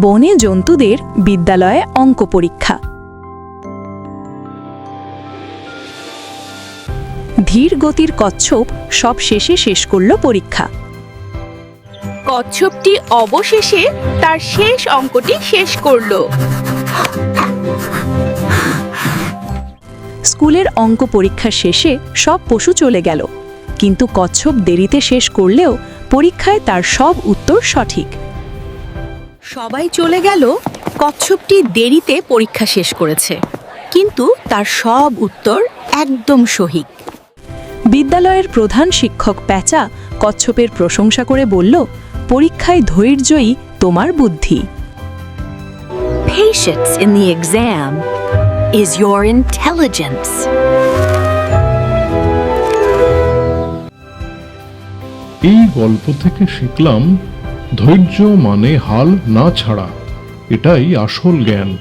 বনে জন্তুদের বিদ্যালয়ে অঙ্ক পরীক্ষা। ধীর গতির কচ্ছপ সব শেষে শেষ করল পরীক্ষা। কচ্ছপটি অবশেষে তার শেষ অঙ্কটি শেষ করল। স্কুলের অঙ্ক পরীক্ষা শেষে সব পশু চলে গেল কিন্তু কচ্ছপ দেরিতে শেষ করলেও পরীক্ষায় তার সব উত্তর সঠিক। সবাই চলে গেল কচ্ছপটি দেরিতে পরীক্ষা শেষ করেছে। কিন্তু তার সব উত্তর একদম সহিক। বিদ্যালয়ের প্রধান শিক্ষক প্যাঁচা কচ্ছপের প্রশংসা করে বলল, পরীক্ষায় ধৈর্যই তোমার বুদ্ধি. এই গল্প থেকে শিখলাম ধৈর্য মানে হাল না ছাড়া এটাই আসল জ্ঞান।